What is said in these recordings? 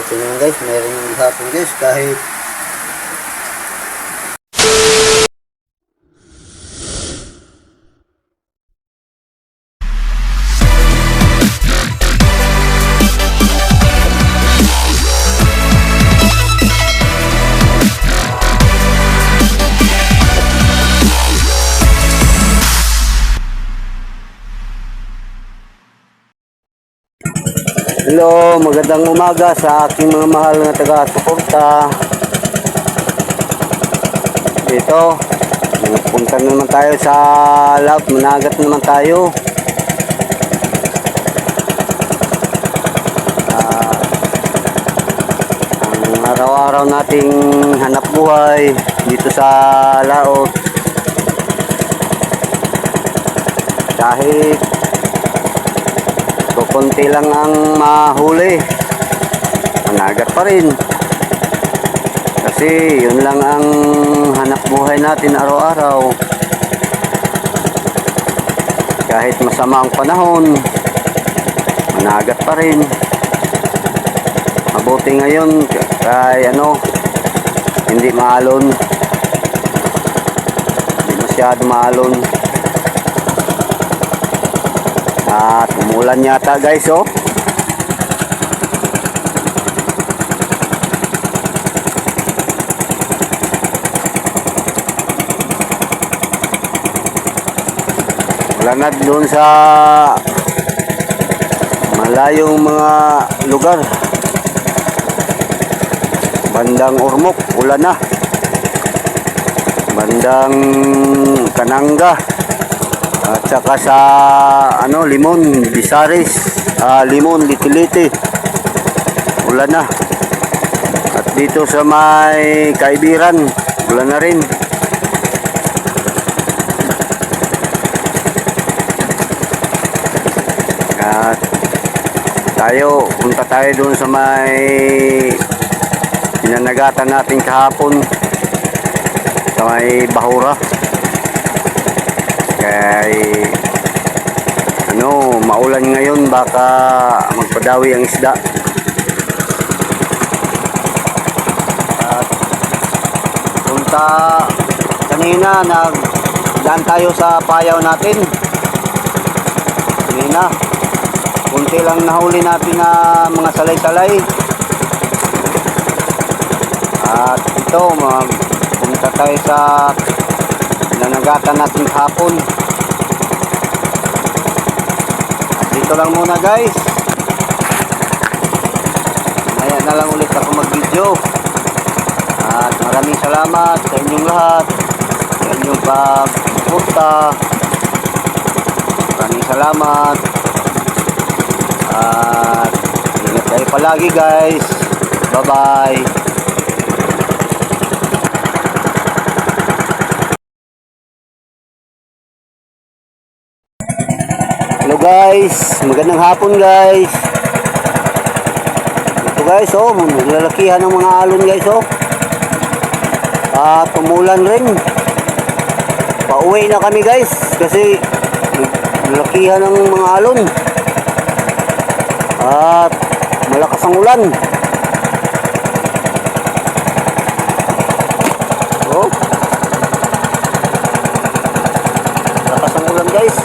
Buti naman guys, mayroon yung hapon guys. Kahit Hello, magandang umaga sa aking mga mahal na taga-suporta. Dito, punta na naman tayo sa lab, managat na naman tayo. Ah, ang araw-araw nating hanap buhay dito sa laot. Kahit kukunti lang ang mahuli. Managat pa rin. Kasi yun lang ang hanap buhay natin araw-araw. Kahit masama ang panahon managat pa rin. Mabuti ngayon kay ano hindi maalon. Hindi masyado maalon at umulan yata guys oh. Wala na doon sa malayong mga lugar. Bandang Ormoc, ulan na. Bandang Kananga. At saka sa ano Limon, Bisaris, ah, Limon, Litiliti. Ulan na. At dito sa may Kaibiran, ulan na rin. At tayo, punta tayo doon sa may pinanagatan natin kahapon sa may Bahura kay ano maulan ngayon baka magpadawi ang isda. At punta kanina nag daan tayo sa payaw natin. Kanina kunti lang nahuli natin na mga salay-salay. At ito mag punta tayo sa nanagatan natin hapon. Dito lang muna guys. Maya na lang ulit ako mag video at maraming salamat sa inyong lahat sa inyong pagpunta maraming salamat. At ingat kayo palagi guys. Bye guys, magandang hapon guys. Ito guys, oh, naglalakihan ng mga alon guys, oh. At tumulan rin. Pauwi na kami guys, kasi naglalakihan ng mga alon. At malakas ang ulan. Oh. Malakas ang ulan guys.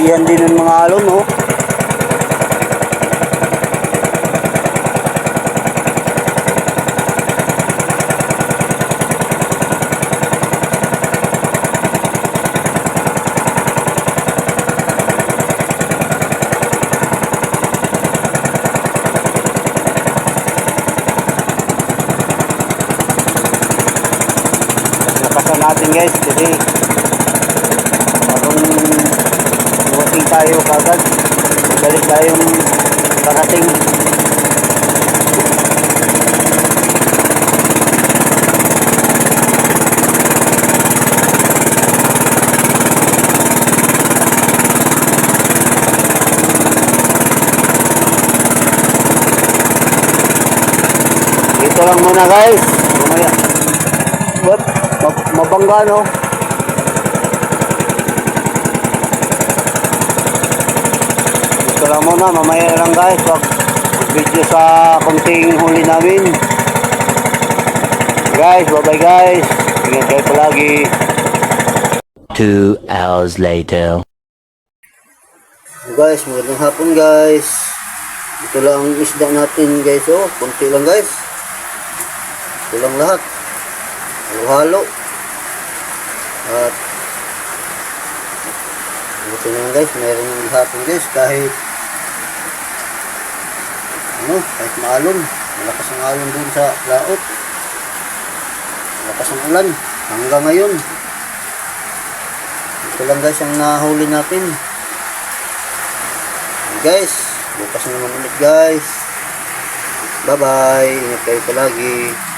Lakihan din ng mga alon, oh. Lakasan natin guys kasi tayo kagad. Magaling tayong karating. Dito lang muna guys. What? Mab- Mabangga no? Lang muna, mamaya lang guys. Wag video sa kunting huli namin. Guys, bye-bye guys. Ingat kayo palagi. Two hours later. Guys, magandang hapon guys. Ito lang ang isda natin guys oh. Kunti lang guys. Ito lang lahat. Halo-halo. At ito na lang guys. Meron ng hapon guys. Kahit ano, kahit maalon. Malakas ang alon dun sa laot. Malakas ang ulan. Hanggang ngayon. Ito lang guys ang nahuli natin. Guys, bukas na naman ulit guys. Bye-bye. Ingat kayo palagi.